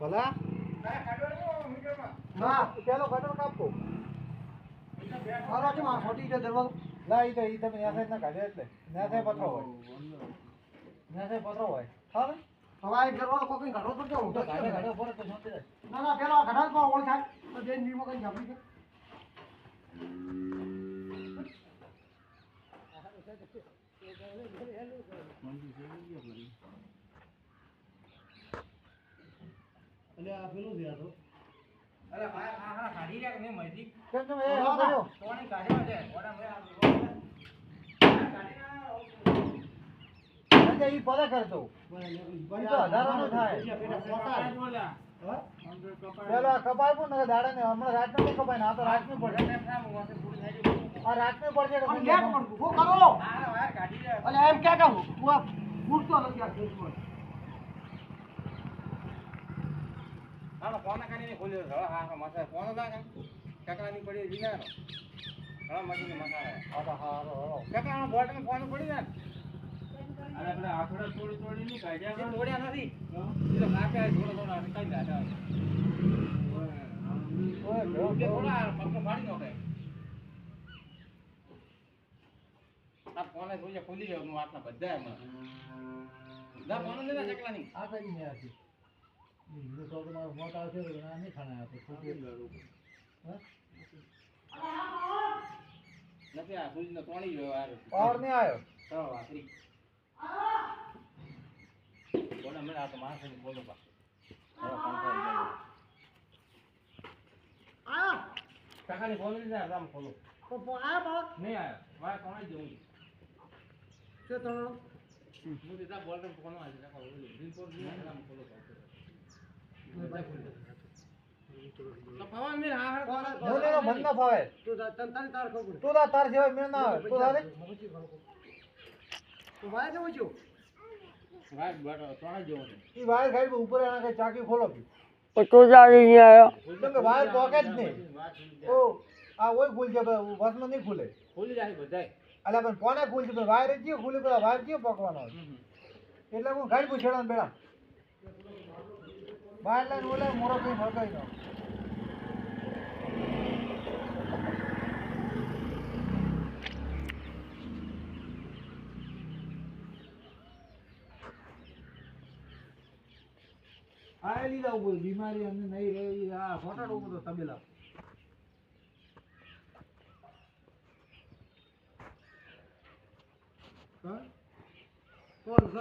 ભલા? ના પેલો ગટર કાપો. મારો છે માં ખોટી છે દરવાજો ના તો ઈ તમે ન્યા સાઈડ ના કાઢે એટલે. સાઈડ પથરો હોય. સાઈડ પથરો હોય. હા હવે દરવાજો પડશે હું તો શાંતિ રહે. ના ના પેલો ઘટાડ પણ ઓળ થાય. તો નીમો કઈ છે? એટલે આ પેલું છે આ તો. અરે ભાઈ આ હારા કાઢી રહ્યા કે નહીં કેમ તમે એ આમ કર્યો? કાઢ્યો છે. ઓડા મેં આ એટલે ઈ પડે કરતો. ઈ થાય. પેલો કપાય પણ ને દાડે ને હમણાં રાતનો નહીં કપાય ને આ તો રાતનું પડે આ રાતનું પડશે કરો? અલે એમ ક્યાં કહું? હું નથી આ છે. હા હા મસા ફોન ના? કાઢ ચકલાની પડી જીનાનો હા મશીન મસા આ હા હારો હારો. ચકલાનો બોટમાં ફોન પડી જાય અરે આપણે આખડા થોડી થોડી નહીં કાઢ્યા તોડ્યા નથી. એ તો કાપ્યા થોડો થોડો નાખે. આ ફોને ખુલી ગયો હું આટલા બધા એમાં દા ફોન લેના ચકલાની. આ કઈ નહીં આથી. ઈ હીરો તો તમારો મોટ આવશે તો ના નહીં ખાના આપે. હા? નથી આ સૂરજનો તોણી ગયો યાર પાવર નહીં આવ્યો ચાલો વાસરી બોલા મેં આ તો માણસ ને બોલો પા? કાકાની ફોન લીધા રામ ખોલો આયો બાળક? નહીં આવ્યો વાય કોણ જવું છે તમારો? હું દીધા બોલ ફોન આવી રામ ખોલો તો પવન મેં હા હા મોનેનો મન ના ફાવે તું જા- તને તારી તાર ખબર પડે. તું તાર તાર સિવાય મેળ ના આવે તું તારે તું વાય જવું છું? વાય બટ તોણ જ જવું ઈ વાયર સાઈડ પર ઉપર એના કઈ ચાકી ખોલો પી કેમ કે વાયર પોકે જ નહીં ઓ આ ઓય ખુલ છે ભાઈ વસમાં નહીં ખુલે ખોલી જાય બધાય અલ્યા પણ કોને ખુલ છે ભાઈ વાયર જ કયો ખુલે પેલા વાયર કયો પકવાનો હોય? એટલે હું ગાડી પૂછેડા બેડા લાઈન ઓલે મોરો કઈ હળગાઈ નો આ લીધા ઉપર બીમારી અમને નહીં રહી આ ફોટા ઉપર તો તબેલા કોણ?